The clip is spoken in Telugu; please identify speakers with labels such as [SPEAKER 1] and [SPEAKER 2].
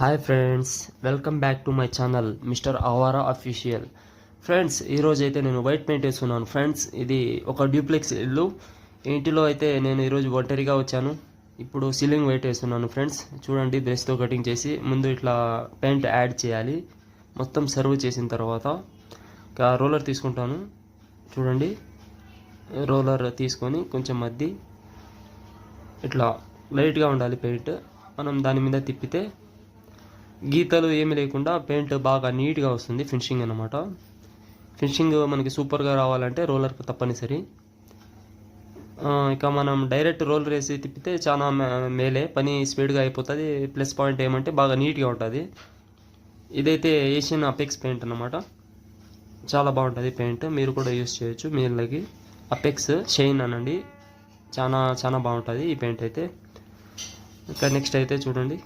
[SPEAKER 1] Hi friends welcome back to my channel mister Awara official. Friends ఈరోజు అయితే నేను వైట్ పెయింట్ వేసుకున్నాను. ఫ్రెండ్స్ ఇది ఒక డ్యూప్లెక్స్ ఇల్లు. ఇంటిలో అయితే నేను ఈరోజు ఒంటరిగా వచ్చాను. ఇప్పుడు సీలింగ్ వైట్ వేస్తున్నాను ఫ్రెండ్స్. చూడండి బ్రష్తో కటింగ్ చేసి ముందు ఇట్లా పెయింట్ యాడ్ చేయాలి. మొత్తం సర్వ్ చేసిన తర్వాత ఇంకా రోలర్ తీసుకుంటాను. చూడండి రోలర్ తీసుకొని కొంచెం మద్ది ఇట్లా లైట్గా ఉండాలి పెయింట్. మనం దాని మీద తిప్పితే గీతలు ఏమీ లేకుండా పెయింట్ బాగా నీట్గా వస్తుంది ఫినిషింగ్ అనమాట ఫినిషింగ్ మనకి సూపర్గా రావాలంటే రోలర్ తప్పనిసరి. ఇక మనం డైరెక్ట్ రోలర్ వేసి తిప్పితే చాలా మే- మేలే పని స్పీడ్గా అయిపోతుంది. ప్లస్ పాయింట్ ఏమంటే బాగా నీట్గా ఉంటుంది. ఇదైతే ఏషియన్ అపెక్స్ పెయింట్ అన్నమాట. చాలా బాగుంటుంది పెయింట్. మీరు కూడా యూస్ చేయొచ్చు మీళ్ళకి అపెక్స్ షైన్ అనండి. చాలా చాలా బాగుంటుంది ఈ పెయింట్ అయితే. ఇంకా నెక్స్ట్ అయితే చూడండి.